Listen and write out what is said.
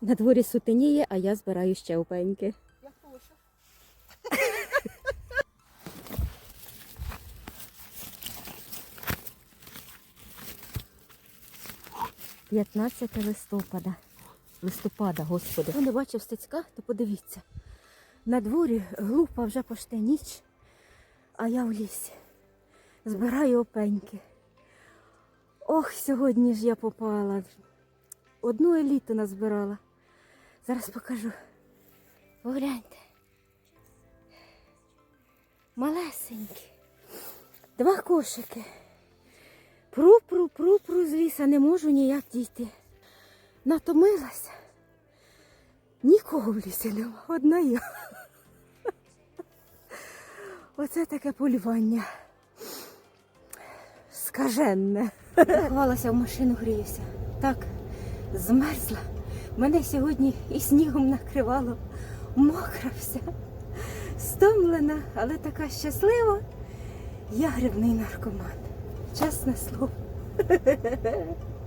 На дворі сутеніє, а я збираю ще опеньки. Я теж. 15 листопада. Листопада, господи. Хто не бачив стецька, то подивіться. На дворі глупа вже поште ніч, а я в лісі. Збираю опеньки. Ох, сьогодні ж я попала. Одну еліту назбирала. Зараз покажу. Погляньте. Малесенькі. Два кошики. Пру, пру, пру, пру з ліса, не можу ніяк дійти. Натомилася. Нікого в лісі нема, одна я. Оце таке полювання. Скаженне. Ховалася в машину, гріюся. Так, змерзла. Мене сьогодні і снігом накривало. Мокра вся, стомлена, але така щаслива. Я грибний наркоман. Чесне слово.